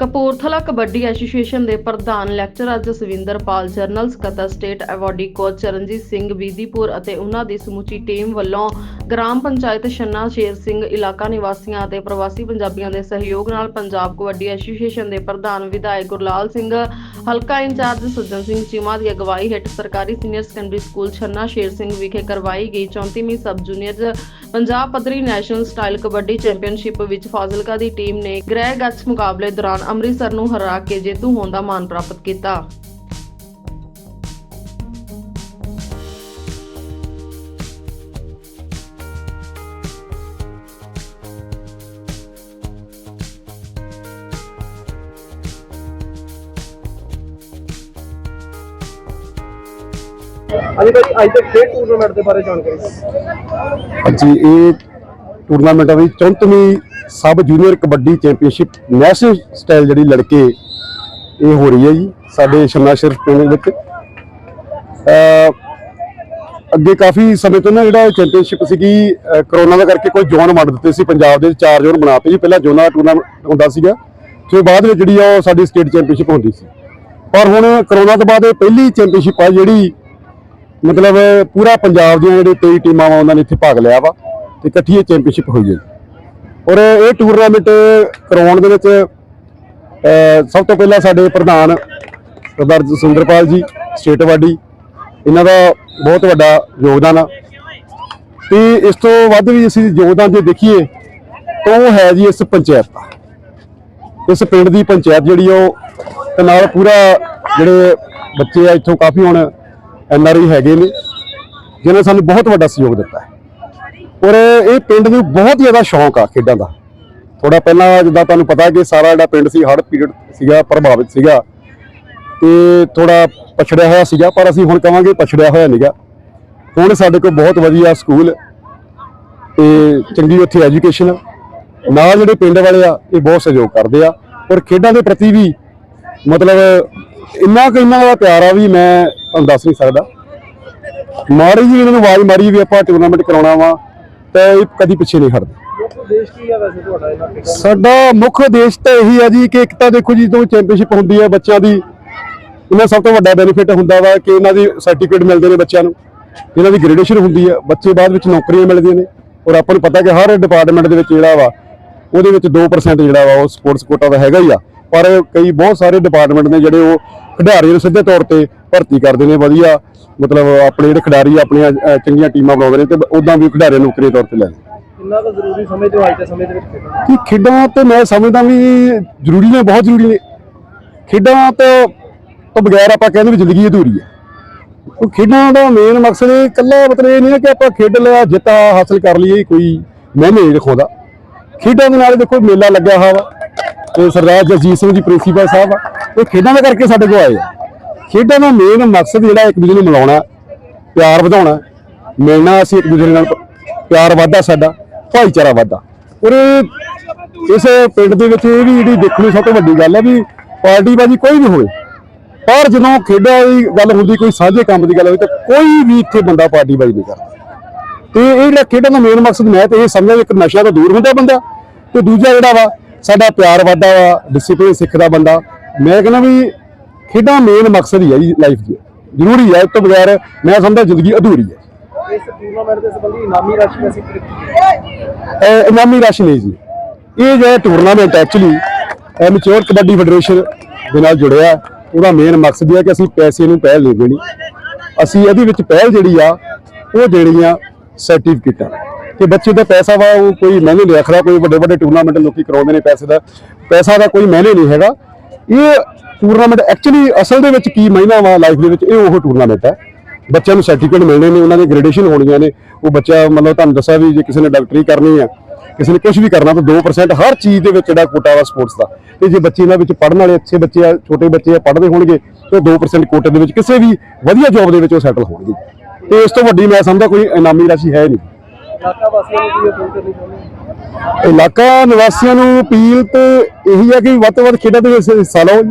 Kapurthala kabaddi association ਦੇ ਪ੍ਰਧਾਨ lecturer Jaswinder Pal general ਸਕੱਤਰ state awardee coach Charanjit Singh, Bidipur ਅਤੇ ਉਹਨਾਂ ਦੀ ਸਮੁੱਚੀ ਟੀਮ ਵੱਲੋਂ ਗ੍ਰਾਮ ਪੰਚਾਇਤ ਛੰਨਾ ਸ਼ੇਰ ਸਿੰਘ, ਇਲਾਕਾ ਨਿਵਾਸੀਆਂ ਅਤੇ ਪ੍ਰਵਾਸੀ ਪੰਜਾਬੀਆਂ ਦੇ ਸਹਿਯੋਗ ਨਾਲ ਪੰਜਾਬ ਕਬੱਡੀ ਐਸੋਸੀਏਸ਼ਨ ਦੇ ਪ੍ਰਧਾਨ ਵਿਧਾਇਕ ਗੁਰਲਾਲ ਸਿੰਘ, ਹਲਕਾ ਇੰਚਾਰਜ ਸੱਜਣ ਸਿੰਘ ਚੀਮਾ ਦੀ ਅਗਵਾਈ ਹੇਠ ਸਰਕਾਰੀ senior secondary school ਛੰਨਾ Sher Singh ਵਿਖੇ ਕਰਵਾਈ ਗਈ 34ਵੀਂ ਸਬ ਜੂਨੀਅਰ ਪੰਜਾਬ ਪੱਧਰੀ ਨੈਸ਼ਨਲ ਸਟਾਈਲ ਕਬੱਡੀ ਚੈਂਪੀਅਨਸ਼ਿਪ ਵਿੱਚ ਫਾਜ਼ਿਲਕਾ ਦੀ ਟੀਮ ਨੇ ਗ੍ਰਹਿ ਗੱਚ ਮੁਕਾਬਲੇ ਦੌਰਾਨ ਅੰਮ੍ਰਿਤਸਰ ਨੂੰ ਹਰਾ ਕੇ ਜੇਤੂ ਹੋਣ ਦਾ ਮਾਣ ਪ੍ਰਾਪਤ ਕੀਤਾ ਹਾਂਜੀ ਭਾਈ ਅੱਜ ਦੇ ਖੇਡ ਟੂਰਨਾਮੈਂਟ ਦੇ ਬਾਰੇ ਜਾਣਕਾਰੀ ਦਿਓ। ਜੀ ਇਹ ਟੂਰਨਾਮੈਂਟਾਂ ਦੀ 34ਵੀਂ sub junior kabaddi championship national style ਜਿਹੜੀ ਲੜਕੇ ਇਹ ਹੋ ਰਹੀ ਹੈ ਜੀ, ਸਾਡੇ ਸ਼ਮਨਾ ਸ਼ਰਫ ਪਿੰਡ ਵਿੱਚ। ਅੱਗੇ ਕਾਫੀ ਸਮੇਂ ਤੋਂ ਨਾ ਜਿਹੜਾ ਚੈਂਪੀਅਨਸ਼ਿਪ ਸੀਗੀ ਕਰੋਨਾ ਦਾ ਕਰਕੇ ਕੋਈ ਜ਼ੋਨ ਵੰਡ ਦਿੱਤੇ ਸੀ, ਪੰਜਾਬ ਦੇ ਚਾਰ ਜ਼ੋਨ ਬਣਾਤੇ ਜੀ ਪਹਿਲਾਂ ਜ਼ੋਨਾਂ ਦਾ ਟੂਰਨਾਮੈਂਟ ਹੁੰਦਾ ਸੀਗਾ, ਫਿਰ ਬਾਅਦ ਵਿੱਚ ਜਿਹੜੀ ਆ ਉਹ ਸਾਡੀ ਸਟੇਟ ਚੈਂਪੀਅਨਸ਼ਿਪ ਹੁੰਦੀ ਸੀ। ਪਰ ਹੁਣ ਕਰੋਨਾ ਤੋਂ ਬਾਅਦ ਇਹ ਪਹਿਲੀ ਚੈਂਪੀਅਨਸ਼ਿਪ ਆ ਜਿਹੜੀ ਮਤਲਬ ਪੂਰਾ ਪੰਜਾਬ ਦੀਆਂ ਜਿਹੜੇ 23 ਟੀਮਾਂ ਵਾ, ਉਹਨਾਂ ਨੇ ਇੱਥੇ ਭਾਗ ਲਿਆ ਵਾ। ਤੇ ਇਕੱਠੀ ਇਹ ਚੈਂਪੀਅਨਸ਼ਿਪ ਹੋਈ ਹੈ ਔਰ ਇਹ ਟੂਰਨਾਮੈਂਟ ਕਰਾਉਣ ਦੇ ਵਿੱਚ ਸਭ ਤੋਂ ਪਹਿਲਾਂ ਸਾਡੇ ਪ੍ਰਧਾਨ ਸਰਦਾਰ ਜਸਵਿੰਦਰਪਾਲ ਜੀ, ਸਟੇਟ ਵਾਡੀ ਇਹਨਾਂ ਦਾ ਬਹੁਤ ਵੱਡਾ ਯੋਗਦਾਨ ਆ। ਤੇ ਇਸ ਤੋਂ ਵੱਧ ਵੀ ਅਸੀਂ ਯੋਗਦਾਨ ਜੇ ਦੇਖੀਏ, ਤਾਂ ਉਹ ਹੈ ਜੀ ਇਸ ਪੰਚਾਇਤ ਦਾ। ਇਸ ਪਿੰਡ ਦੀ ਪੰਚਾਇਤ ਜਿਹੜੀ ਉਹ ਤੇ ਨਾਲ ਪੂਰਾ ਜਿਹੜੇ ਬੱਚੇ ਆ, ਇੱਥੋਂ ਕਾਫੀ ਹੁਣ ਐਨ ਆਰ ਆਈ ਹੈਗੇ ਨੇ ਜਿਨ੍ਹਾਂ ਨੇ ਸਾਨੂੰ ਬਹੁਤ ਵੱਡਾ ਸਹਿਯੋਗ ਦਿੱਤਾ ਹੈ। ਔਰ ਇਹ ਪਿੰਡ ਨੂੰ ਬਹੁਤ ਜ਼ਿਆਦਾ ਸ਼ੌਂਕ ਆ ਖੇਡਾਂ ਦਾ। ਥੋੜਾ ਪਹਿਲਾਂ ਜਿੱਦਾਂ ਤੁਹਾਨੂੰ ਪਤਾ ਕਿ ਸਾਰਾ ਜਿਹੜਾ ਪਿੰਡ ਸੀ, ਹੜ੍ਹ ਪੀਰੀਅਡ ਸੀਗਾ, ਪ੍ਰਭਾਵਿਤ ਸੀਗਾ। ਤੇ ਥੋੜਾ ਪਛੜਿਆ ਹੋਇਆ ਸੀਗਾ, ਪਰ ਅਸੀਂ ਹੁਣ ਕਵਾਂਗੇ ਪਛੜਿਆ ਹੋਇਆ ਨਹੀਂਗਾ ਹੁਣ ਸਾਡੇ ਕੋਲ ਬਹੁਤ ਵਧੀਆ ਸਕੂਲ ਤੇ ਚੰਗੀ ਉੱਥੇ ਐਜੂਕੇਸ਼ਨ। ਨਾਲ ਜਿਹੜੇ ਪਿੰਡ ਵਾਲੇ ਆ, ਇਹ ਬਹੁਤ ਸਹਿਯੋਗ ਕਰਦੇ ਆ। ਔਰ ਖੇਡਾਂ ਦੇ ਪ੍ਰਤੀ ਵੀ ਮਤਲਬ ਇੰਨਾ ਕੁ ਇਹਨਾਂ ਦਾ ਪਿਆਰ ਆ ਵੀ ਮੈਂ ਤੁਹਾਨੂੰ ਦੱਸ ਨਹੀਂ ਸਕਦਾ। ਮਾਰੀ ਜੀ ਇਹਨਾਂ ਨੂੰ ਆਵਾਜ਼ ਮਾਰੀ ਵੀ ਆਪਾਂ ਟੂਰਨਾਮੈਂਟ ਕਰਾਉਣਾ ਵਾ ਤਾਂ ਇਹ ਕਦੀ ਪਿੱਛੇ ਨਹੀਂ ਹਟਦੇ। ਮੁੱਖ ਕੀ ਹੈ ਵੈਸੇ ਤੁਹਾਡਾ ਇਹਨਾਂ ਖੇਡਾਂ ਦਾ ਸਾਡਾ ਮੁੱਖ ਉਦੇਸ਼ ਤਾਂ ਇਹੀ ਆ ਜੀ ਕਿ ਇੱਕ ਤਾਂ ਦੇਖੋ ਜੀ, ਜਦੋਂ ਚੈਂਪੀਅਨਸ਼ਿਪ ਹੁੰਦੀ ਹੈ ਬੱਚਿਆਂ ਦੀ, ਇਹਨਾਂ ਸਭ ਤੋਂ ਵੱਡਾ ਬੈਨੀਫਿਟ ਹੁੰਦਾ ਵਾ ਕਿ ਇਹਨਾਂ ਦੀ ਸਰਟੀਫਿਕੇਟ ਮਿਲਦੇ ਨੇ ਬੱਚਿਆਂ ਨੂੰ। ਇਹਨਾਂ ਦੀ ਗ੍ਰੈਜੂਏਸ਼ਨ ਹੁੰਦੀ ਹੈ ਬੱਚੇ ਬਾਅਦ ਵਿੱਚ ਨੌਕਰੀਆਂ ਮਿਲਦੀਆਂ ਨੇ। ਔਰ ਆਪਾਂ ਨੂੰ ਪਤਾ ਕਿ ਹਰ ਡਿਪਾਰਟਮੈਂਟ ਦੇ ਵਿੱਚ ਜਿਹੜਾ ਵਾ, ਉਹਦੇ ਵਿੱਚ 2% ਜਿਹੜਾ ਵਾ ਉਹ ਸਪੋਰਟਸ ਕੋਟਾ ਦਾ ਹੈਗਾ ਹੀ ਆ। ਪਰ ਕਈ ਬਹੁਤ ਸਾਰੇ ਡਿਪਾਰਟਮੈਂਟ ਨੇ ਜਿਹੜੇ ਉਹ ਖਿਡਾਰੀਆਂ ਨੂੰ ਸਿੱਧੇ ਤੌਰ ਤੇ ਭਰਤੀ ਕਰਦੇ ਨੇ ਵਧੀਆ ਮਤਲਬ ਆਪਣੇ ਜਿਹੜੇ ਖਿਡਾਰੀ ਆਪਣੀਆਂ ਚੰਗੀਆਂ ਟੀਮਾਂ ਬਣਾਉਂਦੇ ਨੇ ਤੇ ਉਦਾਂ ਵੀ ਖਿਡਾਰੀਆਂ ਨੂੰ ਨੌਕਰੀ ਤੌਰ ਤੇ ਲੈਂਦੇ ਕਿੰਨਾ ਕੁ ਜ਼ਰੂਰੀ ਸਮਝਦੇ ਹੋ ਅੱਜ ਦੇ ਸਮੇਂ ਦੇ ਵਿੱਚ ਖੇਡਾਂ ਕਿ ਖੇਡਾਂ ਤੇ ਮੈਂ ਸਮਝਦਾ ਵੀ ਜ਼ਰੂਰੀ ਨੇ ਬਹੁਤ ਜ਼ਰੂਰੀ ਨੇ। ਖੇਡਾਂ ਤੋਂ ਤੋਂ ਬਗੈਰ ਆਪਾਂ ਕਹਿੰਦੇ ਵੀ ਜ਼ਿੰਦਗੀ ਅਧੂਰੀ ਹੈ। ਉਹ ਖੇਡਾਂ ਦਾ ਮੇਨ ਮਕਸਦ ਇਹ ਇਕੱਲਾ ਮਤਲਬ ਇਹ ਨਹੀਂ ਹੈ ਕਿ ਆਪਾਂ ਖੇਡ ਲਿਆ ਜਿੱਤ ਹਾਸਲ ਕਰ ਲਈਏ ਕੋਈ ਨਹੀਂ ਦਿਖਾਉਂਦਾ। ਖੇਡਾਂ ਦੇ ਨਾਲ ਦੇਖੋ ਮੇਲਾ ਲੱਗਿਆ ਹੋਇਆ ਵਾ। ਤੇ ਸਰਦਾਰ ਜਸਜੀਤ ਸਿੰਘ ਜੀ ਪ੍ਰਿੰਸੀਪਲ ਸਾਹਿਬ ਆ ਉਹ ਖੇਡਾਂ ਦੇ ਕਰਕੇ ਸਾਡੇ ਕੋਲ ਆਏ ਆ। ਖੇਡਾਂ ਦਾ ਮੇਨ ਮਕਸਦ ਜਿਹੜਾ ਇੱਕ ਦੂਜੇ ਨੂੰ ਮਿਲਾਉਣਾ, ਪਿਆਰ ਵਧਾਉਣਾ, ਮਿਲਣਾ ਅਸੀਂ ਇੱਕ ਦੂਜੇ ਨਾਲ, ਪਿਆਰ ਵਧਦਾ ਸਾਡਾ, ਭਾਈਚਾਰਾ ਵਧਦਾ। ਔਰ ਇਸ ਪਿੰਡ ਦੇ ਵਿੱਚ ਇਹ ਵੀ ਜਿਹੜੀ ਦੇਖਣ ਨੂੰ ਸਭ ਤੋਂ ਵੱਡੀ ਗੱਲ ਹੈ ਵੀ ਪਾਰਟੀਬਾਜ਼ੀ ਕੋਈ ਵੀ ਹੋਵੇ, ਪਰ ਜਦੋਂ ਖੇਡਾਂ ਦੀ ਗੱਲ ਹੁੰਦੀ, ਕੋਈ ਸਾਂਝੇ ਕੰਮ ਦੀ ਗੱਲ ਹੋਵੇ, ਤਾਂ ਕੋਈ ਵੀ ਇੱਥੇ ਬੰਦਾ ਪਾਰਟੀਬਾਜ਼ੀ ਨਹੀਂ ਕਰਦਾ। ਤੇ ਇਹ ਜਿਹੜਾ ਖੇਡਾਂ ਦਾ ਮੇਨ ਮਕਸਦ ਮੈਂ ਤੇ ਇਹ ਸਮਝਦਾ ਵੀ ਇੱਕ ਨਸ਼ਾ ਤੋਂ ਦੂਰ ਹੁੰਦਾ ਬੰਦਾ, ਤੇ ਦੂਜਾ ਜਿਹੜਾ ਵਾ ਸਾਡਾ ਪਿਆਰ ਵਧਦਾ ਵਾ ਡਿਸਪਲਿਨ ਸਿੱਖਦਾ ਬੰਦਾ। ਮੈਂ ਕਹਿੰਦਾ ਵੀ ਖੇਡਾਂ ਮੇਨ ਮਕਸਦ ਹੀ ਹੈ ਜੀ ਲਾਈਫ ਦੀ। ਜ਼ਰੂਰੀ ਹੈ ਇਸ ਤੋਂ ਬਗੈਰ ਮੈਂ ਸਮਝਦਾ ਜ਼ਿੰਦਗੀ ਅਧੂਰੀ ਹੈ ਇਸ ਟੂਰਨਾਮੈਂਟ ਦੇ ਸੰਬੰਧੀ ਇਨਾਮੀ ਰਾਸ਼ੀ ਅਸੀਂ ਇਹ ਇਨਾਮੀ ਰਾਸ਼ੀ ਨਹੀਂ ਜੀ। ਇਹ ਜਿਹੜਾ tournament actually amateur kabaddi federation ਦੇ ਨਾਲ ਜੁੜਿਆ। ਉਹਦਾ ਮੇਨ ਮਕਸਦ ਇਹ ਹੈ ਕਿ ਅਸੀਂ ਪੈਸੇ ਨੂੰ ਪਹਿਲ ਨਹੀਂ ਦੇਣੀ। ਅਸੀਂ ਇਹਦੇ ਵਿੱਚ ਪਹਿਲ ਜਿਹੜੀ ਆ ਉਹ ਦੇਣੀ ਆ ਸਰਟੀਫਿਕੇਟਾਂ ਕਿ ਬੱਚੇ ਦਾ ਪੈਸਾ ਵਾ, ਉਹ ਕੋਈ ਮਹਿੰਗੇ ਨਹੀਂ ਰੱਖਦਾ ਕੋਈ ਵੱਡੇ ਵੱਡੇ ਟੂਰਨਾਮੈਂਟ ਲੋਕੀ ਕਰਾਉਂਦੇ ਨੇ ਪੈਸੇ ਦਾ, ਪੈਸਾ ਦਾ ਕੋਈ ਮਹਿਲੇ ਨਹੀਂ ਹੈਗਾ। ਇਹ ਟੂਰਨਾਮੈਂਟ ਐਕਚੁਅਲੀ ਅਸਲ ਦੇ ਵਿੱਚ ਕੀ ਮਹਿਨਾ ਵਾ ਲਾਈਫ ਦੇ ਵਿੱਚ, ਇਹ ਉਹ ਟੂਰਨਾਮੈਂਟ ਹੈ। ਬੱਚਿਆਂ ਨੂੰ ਸਰਟੀਫਿਕੇਟ ਮਿਲਣੇ ਨੇ, ਉਹਨਾਂ ਦੇ ਗ੍ਰੈਡੂਏਸ਼ਨ ਹੋਣੀਆਂ ਨੇ। ਉਹ ਬੱਚਾ ਮਤਲਬ ਤੁਹਾਨੂੰ ਦੱਸਿਆ ਵੀ ਜੇ ਕਿਸੇ ਨੇ ਡਾਕਟਰੀ ਕਰਨੀ ਆ, ਕਿਸੇ ਨੇ ਕੁਝ ਵੀ ਕਰਨਾ, ਤਾਂ 2% ਹਰ ਚੀਜ਼ ਦੇ ਵਿੱਚ ਜਿਹੜਾ ਕੋਟਾ ਵਾ ਸਪੋਰਟਸ ਦਾ। ਤੇ ਜੇ ਬੱਚੇ ਇਹਨਾਂ ਵਿੱਚ ਪੜ੍ਹਨ ਵਾਲੇ ਅੱਛੇ ਬੱਚੇ ਆ, ਛੋਟੇ ਬੱਚੇ ਆ, ਪੜ੍ਹਦੇ ਹੋਣਗੇ, ਤਾਂ ਉਹ 2% ਕੋਟੇ ਦੇ ਵਿੱਚ ਕਿਸੇ ਵੀ ਵਧੀਆ ਜੌਬ ਦੇ ਵਿੱਚ ਉਹ ਸੈਟਲ ਹੋਣਗੇ। ਤੇ ਇਸ ਤੋਂ ਵੱਡੀ ਮੈਂ ਸਮਝਦਾ ਕੋਈ ਇਨਾਮੀ ਰਾਸ਼ੀ ਹੈ ਨਹੀਂ। ਇਲਾਕਾ ਵਾਸੀਆਂ ਨੂੰ ਕੀ ਅਪੀਲ ਕਰਨੀ ਚਾਹੁੰਦੇ ਇਲਾਕਾ ਨਿਵਾਸੀਆਂ ਨੂੰ ਅਪੀਲ ਤੇ ਇਹੀ ਹੈ ਕਿ ਵੱਧ ਤੋਂ ਵੱਧ ਖੇਡਾਂ ਦੇ ਵਿੱਚ ਹਿੱਸਾ ਲਓ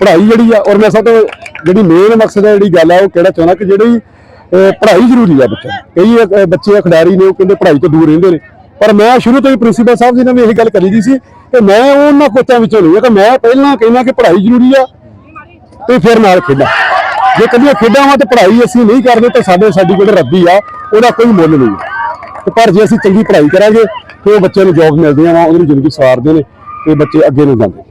ਪੜ੍ਹਾਈ ਜਿਹੜੀ ਆ, ਔਰ ਮੈਂ ਸਭ ਤੋਂ ਜਿਹੜੀ ਮੇਨ ਮਕਸਦ ਹੈ, ਜਿਹੜੀ ਗੱਲ ਆ, ਉਹ ਕਿਹੜਾ ਚਾਹੁੰਦਾ ਕਿ ਜਿਹੜੀ ਪੜ੍ਹਾਈ ਜ਼ਰੂਰੀ ਆ ਬੱਚਾ ਕਈ ਬੱਚੇ ਖਿਡਾਰੀ ਨੇ, ਉਹ ਕਹਿੰਦੇ ਪੜ੍ਹਾਈ ਤੋਂ ਦੂਰ ਰਹਿੰਦੇ ਨੇ। ਪਰ ਮੈਂ ਸ਼ੁਰੂ ਤੋਂ ਹੀ ਪ੍ਰਿੰਸੀਪਲ ਸਾਹਿਬ ਜੀ ਨਾਲ ਵੀ ਇਹੀ ਗੱਲ ਕਰੀ ਦੀ ਸੀ ਕਿ ਮੈਂ ਉਹਨਾਂ ਕੋਚਾਂ ਵਿੱਚੋਂ ਨਹੀਂ ਹਾਂ ਕਿ ਮੈਂ ਪਹਿਲਾਂ ਕਹਿੰਦਾ ਕਿ ਪੜ੍ਹਾਈ ਜ਼ਰੂਰੀ ਆ ਤੇ ਫਿਰ ਨਾਲ ਖੇਡਾਂ। ਜੇ ਕੱਲੀਆਂ ਖੇਡਾਂ ਵਾਂ ਤੇ ਪੜ੍ਹਾਈ ਅਸੀਂ ਨਹੀਂ ਕਰਦੇ ਤਾਂ ਸਾਡੇ, ਸਾਡੀ ਸਰਟੀਫਿਕੇਟ ਰੱਬੀ ਆ, ਉਹਦਾ ਕੋਈ ਮੁੱਲ ਨਹੀਂ। ਤੇ ਪਰ ਜੇ ਅਸੀਂ ਚੰਗੀ ਪੜ੍ਹਾਈ ਕਰਾਂਗੇ ਤੇ ਉਹ ਬੱਚਿਆਂ ਨੂੰ ਜੌਬ ਮਿਲਦੀਆਂ ਵਾ ਉਹਦੀ ਜ਼ਿੰਦਗੀ ਸਵਾਰਦੇ ਨੇ ਤੇ ਬੱਚੇ ਅੱਗੇ ਨੂੰ ਜਾਂਦੇ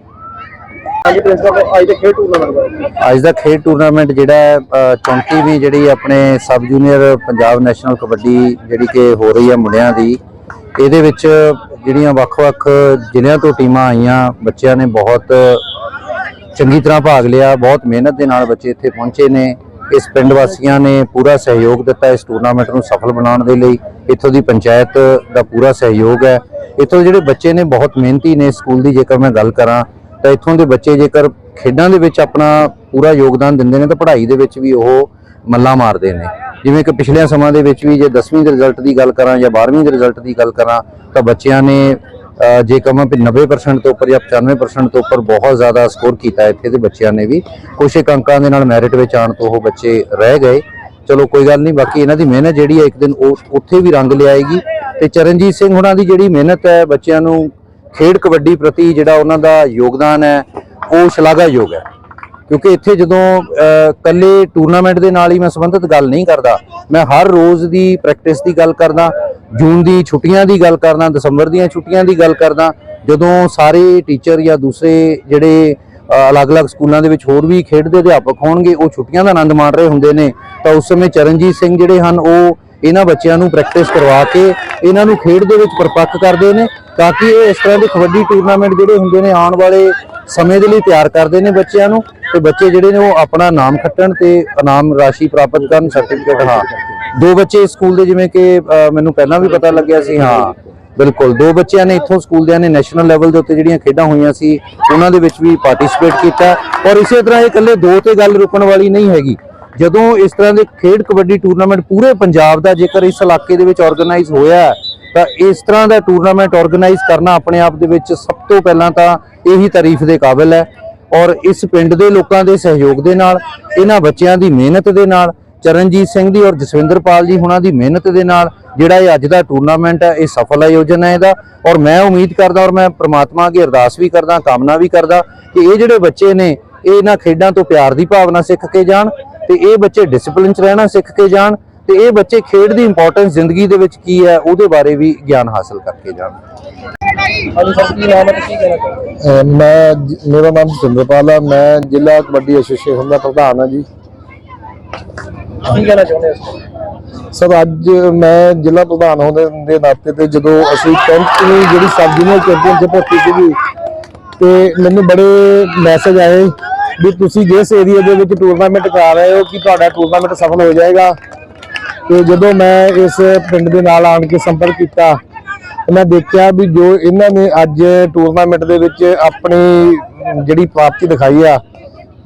ਅੱਜ ਦੇ ਖੇਡ ਟੂਰਨਾਮੈਂਟ ਅੱਜ ਦਾ ਖੇਡ ਟੂਰਨਾਮੈਂਟ ਜਿਹੜਾ ਹੈ, ਅ, 34ਵੀਂ ਜਿਹੜੀ ਆਪਣੇ sub junior Punjab national kabaddi ਜਿਹੜੀ ਕਿ ਹੋ ਰਹੀ ਹੈ ਮੁੰਡਿਆਂ ਦੀ ਇਹਦੇ ਵਿੱਚ ਜਿਹੜੀਆਂ ਵੱਖ-ਵੱਖ ਜ਼ਿਲ੍ਹਿਆਂ ਤੋਂ ਟੀਮਾਂ ਆਈਆਂ ਬੱਚਿਆਂ ਨੇ ਬਹੁਤ ਚੰਗੀ ਤਰ੍ਹਾਂ ਭਾਗ ਲਿਆ ਬਹੁਤ ਮਿਹਨਤ ਦੇ ਨਾਲ ਬੱਚੇ ਇੱਥੇ ਪਹੁੰਚੇ ਨੇ। ਇਸ ਪਿੰਡ ਵਾਸੀਆਂ ਨੇ ਪੂਰਾ ਸਹਿਯੋਗ ਦਿੱਤਾ ਇਸ ਟੂਰਨਾਮੈਂਟ ਨੂੰ ਸਫਲ ਬਣਾਉਣ ਦੇ ਲਈ। ਇੱਥੋਂ ਦੀ ਪੰਚਾਇਤ ਦਾ ਪੂਰਾ ਸਹਿਯੋਗ ਹੈ। ਇੱਥੋਂ ਦੇ ਜਿਹੜੇ ਬੱਚੇ ਨੇ ਬਹੁਤ ਮਿਹਨਤੀ ਨੇ ਸਕੂਲ ਦੀ, ਜੇਕਰ ਮੈਂ ਗੱਲ ਕਰਾਂ, ਤਾਂ ਇੱਥੋਂ ਦੇ ਬੱਚੇ ਜੇਕਰ ਖੇਡਾਂ ਦੇ ਵਿੱਚ ਆਪਣਾ ਪੂਰਾ ਯੋਗਦਾਨ ਦਿੰਦੇ ਨੇ, ਤਾਂ ਪੜ੍ਹਾਈ ਦੇ ਵਿੱਚ ਵੀ ਉਹ ਮੱਲਾ ਮਾਰਦੇ ਨੇ। ਜਿਵੇਂ ਕਿ ਪਿਛਲੇ ਸਮਾਂ ਦੇ ਵਿੱਚ ਵੀ ਜੇ 10ਵੀਂ ਦੇ ਰਿਜ਼ਲਟ ਦੀ ਗੱਲ ਕਰਾਂ ਜਾਂ 12ਵੀਂ ਦੇ ਰਿਜ਼ਲਟ ਦੀ ਗੱਲ ਕਰਾਂ, ਤਾਂ ਬੱਚਿਆਂ ਨੇ ਜੇ ਕਹਾਂ ਵੀ 90% ਤੋਂ ਉੱਪਰ ਜਾਂ 95% ਤੋਂ ਉੱਪਰ ਬਹੁਤ ਜ਼ਿਆਦਾ ਸਕੋਰ ਕੀਤਾ ਇੱਥੇ ਦੇ ਬੱਚਿਆਂ ਨੇ ਵੀ। ਕੁਛ ਇੱਕ ਅੰਕਾਂ ਦੇ ਨਾਲ ਮੈਰਿਟ ਵਿੱਚ ਆਉਣ ਤੋਂ ਉਹ ਬੱਚੇ ਰਹਿ ਗਏ। ਚਲੋ ਕੋਈ ਗੱਲ ਨਹੀਂ, ਬਾਕੀ ਇਹਨਾਂ ਦੀ ਮਿਹਨਤ ਜਿਹੜੀ ਹੈ ਇੱਕ ਦਿਨ ਉਹ ਉੱਥੇ ਵੀ ਰੰਗ ਲਿਆਏਗੀ। ਤੇ ਚਰਨਜੀਤ ਸਿੰਘ ਹੁਣਾਂ ਦੀ ਜਿਹੜੀ ਮਿਹਨਤ ਹੈ, ਬੱਚਿਆਂ ਨੂੰ ਖੇਡ ਕਬੱਡੀ ਪ੍ਰਤੀ ਜਿਹੜਾ ਉਹਨਾਂ ਦਾ ਯੋਗਦਾਨ ਹੈ, ਉਹ ਸ਼ਲਾਘਾਯੋਗ ਹੈ। ਕਿਉਂਕਿ ਇੱਥੇ ਜਦੋਂ ਅਹ, ਕੱਲੇ ਟੂਰਨਾਮੈਂਟ ਦੇ ਨਾਲ ਹੀ ਮੈਂ ਸੰਬੰਧਿਤ ਗੱਲ ਨਹੀਂ ਕਰਦਾ। ਮੈਂ ਹਰ ਰੋਜ਼ ਦੀ ਪ੍ਰੈਕਟਿਸ ਦੀ ਗੱਲ ਕਰਦਾ ਜੂਨ ਦੀ ਛੁੱਟੀਆਂ ਦੀ ਗੱਲ ਕਰਦਾ ਦਸੰਬਰ ਦੀਆਂ ਛੁੱਟੀਆਂ ਦੀ ਗੱਲ ਕਰਦਾ ਜਦੋਂ ਸਾਰੇ ਟੀਚਰ ਜਾਂ ਦੂਸਰੇ ਜਿਹੜੇ ਅਲੱਗ-ਅਲੱਗ ਸਕੂਲਾਂ ਦੇ ਵਿੱਚ ਹੋਰ ਵੀ ਖੇਡ ਦੇ ਅਧਿਆਪਕ ਹੋਣਗੇ ਉਹ ਛੁੱਟੀਆਂ ਦਾ ਆਨੰਦ ਮਾਣ ਰਹੇ ਹੁੰਦੇ ਨੇ। ਤਾਂ ਉਸ ਸਮੇਂ ਚਰਨਜੀਤ ਸਿੰਘ ਜਿਹੜੇ ਹਨ ਉਹ ਇਹਨਾਂ ਬੱਚਿਆਂ ਨੂੰ ਪ੍ਰੈਕਟਿਸ ਕਰਵਾ ਕੇ ਇਹਨਾਂ ਨੂੰ ਖੇਡ ਦੇ ਵਿੱਚ ਪਰਪੱਕ ਕਰਦੇ ਨੇ ਤਾਂ ਕਿ ਇਹ ਇਸ ਤਰ੍ਹਾਂ ਦੇ ਕਬੱਡੀ ਟੂਰਨਾਮੈਂਟ ਜਿਹੜੇ ਹੁੰਦੇ ਨੇ ਆਉਣ ਵਾਲੇ ਸਮੇਂ ਦੇ ਲਈ ਤਿਆਰ ਕਰਦੇ ਨੇ ਬੱਚਿਆਂ ਨੂੰ। ਤੇ ਬੱਚੇ ਜਿਹੜੇ ਨੇ ਉਹ ਆਪਣਾ ਨਾਮ ਖੱਟਣ ਤੇ ਇਨਾਮ ਰਾਸ਼ੀ ਪ੍ਰਾਪਤ ਕਰਨ ਸਰਟੀਫਿਕੇਟ ਹਾਂ। ਦੋ ਬੱਚੇ ਇਸ ਸਕੂਲ ਦੇ ਜਿਵੇਂ ਕਿ ਮੈਨੂੰ ਪਹਿਲਾਂ ਵੀ ਪਤਾ ਲੱਗਿਆ ਸੀ, ਹਾਂ। ਬਿਲਕੁਲ, ਦੋ ਬੱਚਿਆਂ ਨੇ ਇੱਥੋਂ ਸਕੂਲ ਦਿਆਂ ਨੇ ਨੈਸ਼ਨਲ ਲੈਵਲ ਦੇ ਉੱਤੇ ਜਿਹੜੀਆਂ ਖੇਡਾਂ ਹੋਈਆਂ ਸੀ, ਉਹਨਾਂ ਦੇ ਵਿੱਚ ਵੀ ਪਾਰਟਿਸਿਪੇਟ ਕੀਤਾ। ਔਰ ਇਸੇ ਤਰ੍ਹਾਂ ਇਹ ਇਕੱਲੇ ਦੋ ਤੇ ਗੱਲ ਰੁਕਣ ਵਾਲੀ ਨਹੀਂ ਹੈਗੀ। ਜਦੋਂ ਇਸ ਤਰ੍ਹਾਂ ਦੇ ਖੇਡ ਕਬੱਡੀ ਟੂਰਨਾਮੈਂਟ ਪੂਰੇ ਪੰਜਾਬ ਦਾ ਜੇਕਰ ਇਸ ਇਲਾਕੇ ਦੇ ਵਿੱਚ ਆਰਗੇਨਾਈਜ਼ ਹੋਇਆ ਤਾਂ ਇਸ ਤਰ੍ਹਾਂ ਦਾ ਟੂਰਨਾਮੈਂਟ ਆਰਗੇਨਾਈਜ਼ ਕਰਨਾ ਆਪਣੇ ਆਪ ਦੇ ਵਿੱਚ ਸਭ ਤੋਂ ਪਹਿਲਾਂ ਤਾਂ ਇਹੀ ਤਾਰੀਫ ਦੇ ਕਾਬਿਲ ਹੈ। ਔਰ ਇਸ ਪਿੰਡ ਦੇ ਲੋਕਾਂ ਦੇ ਸਹਿਯੋਗ ਦੇ ਨਾਲ, ਇਹਨਾਂ ਬੱਚਿਆਂ ਦੀ ਮਿਹਨਤ ਦੇ ਨਾਲ, ਚਰਨਜੀਤ ਸਿੰਘ ਦੀ ਔਰ ਜਸਵਿੰਦਰਪਾਲ ਜੀ ਹੁਣਾਂ ਦੀ ਮਿਹਨਤ ਦੇ ਨਾਲ ਜਿਹੜਾ ਇਹ ਅੱਜ ਦਾ ਟੂਰਨਾਮੈਂਟ ਹੈ, ਇਹ ਸਫਲ ਆਯੋਜਨ ਹੈ ਇਹਦਾ। ਔਰ ਮੈਂ ਉਮੀਦ ਕਰਦਾ ਔਰ ਮੈਂ ਪ੍ਰਮਾਤਮਾ ਅੱਗੇ ਅਰਦਾਸ ਵੀ ਕਰਦਾ, ਕਾਮਨਾ ਵੀ ਕਰਦਾ ਕਿ ਇਹ ਜਿਹੜੇ ਬੱਚੇ ਨੇ, ਇਹ ਇਹਨਾਂ ਖੇਡਾਂ ਤੋਂ ਪਿਆਰ ਦੀ ਭਾਵਨਾ ਸਿੱਖ ਕੇ ਜਾਣ ਤੇ ਇਹ ਬੱਚੇ ਡਿਸਪਲਿਨ 'ਚ ਰਹਿਣਾ ਸਿੱਖ ਕੇ ਜਾਣ ਤੇ ਇਹ ਬੱਚੇ ਖੇਡ ਦੀ ਇੰਪੋਰਟੈਂਸ ਜ਼ਿੰਦਗੀ ਦੇ ਵਿੱਚ ਕੀ ਹੈ ਉਹਦੇ ਬਾਰੇ ਵੀ ਗਿਆਨ ਹਾਸਲ ਕਰਕੇ ਜਾਣ। ਮੈਂ ਮੇਰਾ ਨਾਮ ਸਿੰਦਰਪਾਲ ਹੈ ਮੈਂ ਜ਼ਿਲ੍ਹਾ ਕਬੱਡੀ ਐਸੋਸੀਏਸ਼ਨ ਦਾ ਪ੍ਰਧਾਨ ਹਾਂ ਜੀ। ਕੀ ਕਹਿਣਾ ਚਾਹੁੰਦੇ ਹੋ ਸਰ ਅੱਜ ਮੈਂ ਜ਼ਿਲ੍ਹਾ ਪ੍ਰਧਾਨ ਹੋਣ ਦੇ- ਨਾਤੇ ਤੇ ਜਦੋਂ ਅਸੀਂ 10ਵੀਂ ਜਿਹੜੀ ਸਬ ਜੂਨੀਅਰ ਚੈਂਪੀਅਨਸ਼ਿਪ ਹੋਈ ਸੀਗੀ ਤੇ ਮੈਨੂੰ ਬੜੇ ਮੈਸੇਜ ਆਏ ਵੀ ਤੁਸੀਂ ਜਿਸ ਏਰੀਆ ਦੇ ਵਿੱਚ ਟੂਰਨਾਮੈਂਟ ਕਰਾ ਰਹੇ ਹੋ ਕਿ ਤੁਹਾਡਾ ਟੂਰਨਾਮੈਂਟ ਸਫਲ ਹੋ ਜਾਏਗਾ। ਤੇ ਜਦੋਂ ਮੈਂ ਇਸ ਪਿੰਡ ਦੇ ਨਾਲ ਆਣ ਕੇ ਸੰਪਰਕ ਕੀਤਾ ਮੈਂ ਦੇਖਿਆ ਵੀ ਜੋ ਇਹਨਾਂ ਨੇ ਅੱਜ ਟੂਰਨਾਮੈਂਟ ਦੇ ਵਿੱਚ ਆਪਣੀ ਜਿਹੜੀ ਪ੍ਰਾਪਤੀ ਦਿਖਾਈ ਆ,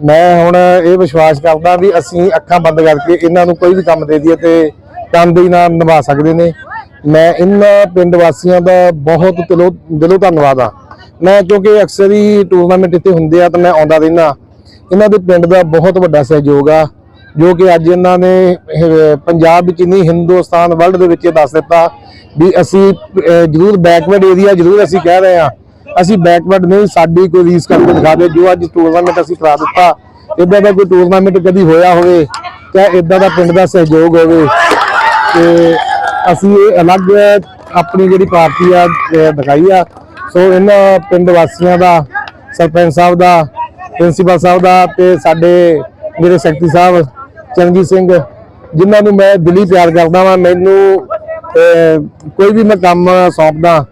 ਮੈਂ ਹੁਣ ਇਹ ਵਿਸ਼ਵਾਸ ਕਰਦਾ ਵੀ ਅਸੀਂ ਅੱਖਾਂ ਬੰਦ ਕਰਕੇ ਇਹਨਾਂ ਨੂੰ ਕੋਈ ਵੀ ਕੰਮ ਦੇ ਦਈਏ ਤੇ ਤਨਦੇਹੀ ਨਾਲ ਨਿਭਾ ਸਕਦੇ ਨੇ। ਮੈਂ ਇਹਨਾਂ ਪਿੰਡ ਵਾਸੀਆਂ ਦਾ ਬਹੁਤ ਦਿਲੋਂ ਦਿਲੋਂ ਧੰਨਵਾਦ ਆ। ਮੈਂ ਕਿਉਂਕਿ ਅਕਸਰ ਹੀ ਟੂਰਨਾਮੈਂਟ ਇੱਥੇ ਹੁੰਦੇ ਆ ਤਾਂ ਮੈਂ ਆਉਂਦਾ ਰਹਿਣਾ ਇਹਨਾਂ ਦੇ ਪਿੰਡ ਦਾ ਬਹੁਤ ਵੱਡਾ ਸਹਿਯੋਗ ਆ। ਜੋ ਕਿ ਅੱਜ ਇਹਨਾਂ ਨੇ ਪੰਜਾਬ ਵਿੱਚ ਨਹੀਂ ਹਿੰਦੁਸਤਾਨ ਵਰਲਡ ਦੇ ਵਿੱਚ ਇਹ ਦੱਸ ਦਿੱਤਾ ਵੀ ਅਸੀਂ ਜ਼ਰੂਰ ਬੈਕਵਰਡ ਏਰੀਆ ਜ਼ਰੂਰ ਅਸੀਂ ਕਹਿ ਰਹੇ ਹਾਂ। ਅਸੀਂ ਬੈਕਵਰਡ ਨਹੀਂ, ਸਾਡੀ ਕੋਈ ਰੀਸ ਕਰਕੇ ਦਿਖਾ ਦੇ ਜੋ ਅੱਜ ਟੂਰਨਾਮੈਂਟ ਅਸੀਂ ਕਰਾ ਦਿੱਤਾ ਇਦਾਂ ਦਾ ਕੋਈ ਟੂਰਨਾਮੈਂਟ ਕਦੀ ਹੋਇਆ ਹੋਵੇ, ਜਾਂ ਇਦਾਂ ਦਾ ਪਿੰਡ ਦਾ ਸਹਿਯੋਗ ਹੋਵੇ, ਤੇ ਅਸੀਂ ਇਹ ਅਲੱਗ ਆਪਣੀ ਜਿਹੜੀ ਪਾਰਟੀ ਆ ਦਿਖਾਈ ਆ। ਸੋ ਇਹਨਾਂ ਪਿੰਡ ਵਾਸੀਆਂ ਦਾ, ਸਰਪੰਚ ਸਾਹਿਬ ਦਾ, ਪ੍ਰਿੰਸੀਪਲ ਸਾਹਿਬ ਦਾ, ਤੇ ਸਾਡੇ ਮੇਰੇ ਸੈਕਟਰੀ ਸਾਹਿਬ ਚਰਨਜੀਤ ਸਿੰਘ ਜਿਨ੍ਹਾਂ ਨੂੰ ਮੈਂ ਦਿਲੀ ਪਿਆਰ ਕਰਦਾ ਵਾਂ ਮੈਨੂੰ ਕੋਈ ਵੀ ਮੈਂ ਕੰਮ ਸੌਂਪਦਾ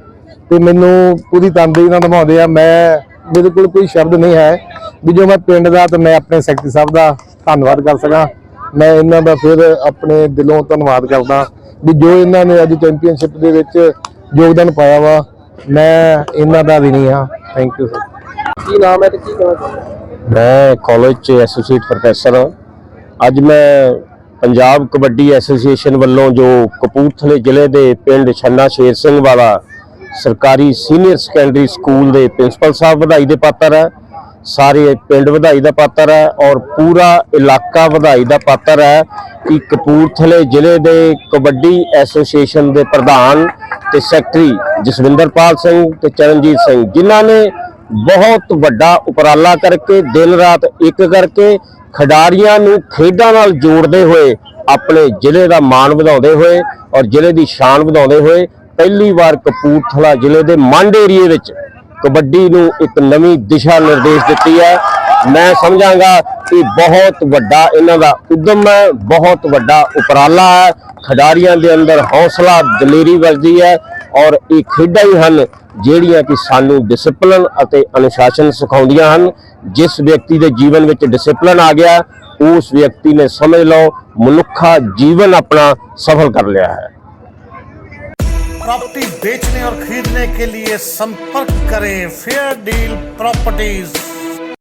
ਤੇ ਮੈਨੂੰ ਪੂਰੀ ਤਨਦੇਹੀ ਨਾਲ ਨਿਭਾਉਂਦੇ ਆ ਮੈਂ ਮੇਰੇ ਕੋਲ ਕੋਈ ਸ਼ਬਦ ਨਹੀਂ ਹੈ ਵੀ ਜੋ ਮੈਂ ਪਿੰਡ ਦਾ ਤੇ ਮੈਂ ਆਪਣੇ ਸੈਕਟਰੀ ਸਾਹਿਬ ਦਾ ਧੰਨਵਾਦ ਕਰ ਸਕਾਂ। ਮੈਂ ਇਹਨਾਂ ਦਾ ਫਿਰ ਆਪਣੇ ਦਿਲੋਂ ਧੰਨਵਾਦ ਕਰਦਾ ਵੀ ਜੋ ਇਹਨਾਂ ਨੇ ਅੱਜ ਚੈਂਪੀਅਨਸ਼ਿਪ ਦੇ ਵਿੱਚ ਯੋਗਦਾਨ ਪਾਇਆ ਵਾ ਮੈਂ ਇਹਨਾਂ ਦਾ ਵੀ ਨਹੀਂ ਹਾਂ। ਥੈਂਕ ਯੂ ਸਰ ਕੀ ਨਾਮ ਹੈ ਤੇ ਕੀ ਕਹਿਣਾ ਚਾਹੁੰਦੇ ਹੋ? ਮੈਂ ਕਾਲਜ 'ਚ ਐਸੋਸੀਏਟ ਪ੍ਰੋਫੈਸਰ ਹਾਂ। ਅੱਜ ਮੈਂ ਪੰਜਾਬ ਕਬੱਡੀ ਐਸੋਸੀਏਸ਼ਨ ਵੱਲੋਂ ਜੋ ਕਪੂਰਥਲੇ ਜ਼ਿਲ੍ਹੇ ਦੇ ਪਿੰਡ ਛੰਨਾ ਸ਼ੇਰ ਸਿੰਘ ਵਾਲਾ ਸਰਕਾਰੀ ਸੀਨੀਅਰ ਸੈਕੰਡਰੀ ਸਕੂਲ ਦੇ ਪ੍ਰਿੰਸੀਪਲ ਸਾਹਿਬ ਵਧਾਈ ਦੇ ਪਾਤਰ ਹੈ, ਸਾਰੇ ਪਿੰਡ ਵਧਾਈ ਦਾ ਪਾਤਰ ਹੈ ਔਰ ਪੂਰਾ ਇਲਾਕਾ ਵਧਾਈ ਦਾ ਪਾਤਰ ਹੈ ਕਿ ਕਪੂਰਥਲੇ ਜ਼ਿਲ੍ਹੇ ਦੇ ਕਬੱਡੀ ਐਸੋਸੀਏਸ਼ਨ ਦੇ ਪ੍ਰਧਾਨ ਤੇ ਸੈਕਟਰੀ ਜਸਵਿੰਦਰਪਾਲ ਸਿੰਘ ਤੇ ਚਰਨਜੀਤ ਸਿੰਘ, ਜਿਨ੍ਹਾਂ ਨੇ ਬਹੁਤ ਵੱਡਾ ਉਪਰਾਲਾ ਕਰਕੇ ਦਿਨ ਰਾਤ ਇੱਕ ਕਰਕੇ ਖਿਡਾਰੀਆਂ ਨੂੰ ਖੇਡਾਂ ਨਾਲ ਜੋੜਦੇ ਹੋਏ ਆਪਣੇ ਜ਼ਿਲ੍ਹੇ ਦਾ ਮਾਣ ਵਧਾਉਂਦੇ ਹੋਏ ਔਰ ਜ਼ਿਲ੍ਹੇ ਦੀ ਸ਼ਾਨ ਵਧਾਉਂਦੇ ਹੋਏ ਪਹਿਲੀ ਵਾਰ ਕਪੂਰਥਲਾ ਜ਼ਿਲ੍ਹੇ ਦੇ ਮੰਡ ਏਰੀਏ ਵਿੱਚ ਕਬੱਡੀ ਨੂੰ ਇੱਕ ਨਵੀਂ ਦਿਸ਼ਾ ਨਿਰਦੇਸ਼ ਦਿੱਤੀ ਹੈ। ਮੈਂ ਸਮਝਾਂਗਾ ਕਿ ਬਹੁਤ ਵੱਡਾ ਇਹਨਾਂ ਦਾ ਉਦਮ ਹੈ, ਬਹੁਤ ਵੱਡਾ ਉਪਰਾਲਾ ਹੈ। ਖਿਡਾਰੀਆਂ ਦੇ ਅੰਦਰ ਹੌਸਲਾ ਦਲੇਰੀ ਵਰਦੀ ਹੈ ਔਰ ਇਹ ਖੇਡਾਂ ਹੀ ਹਨ ਜਿਹੜੀਆਂ ਕਿ ਸਾਨੂੰ ਡਿਸਪਲਿਨ ਅਤੇ ਅਨੁਸ਼ਾਸਨ ਸਿਖਾਉਂਦੀਆਂ ਹਨ ਜਿਸ ਵਿਅਕਤੀ ਦੇ ਜੀਵਨ ਵਿੱਚ ਡਿਸਪਲਿਨ ਆ ਗਿਆ ਉਸ ਵਿਅਕਤੀ ਨੇ ਸਮਝ ਲਓ ਮਨੁੱਖਾ ਜੀਵਨ ਆਪਣਾ ਸਫਲ ਕਰ ਲਿਆ ਹੈ प्रॉपर्टी बेचने और खरीदने के लिए संपर्क करें फेयर डील प्रॉपर्टीज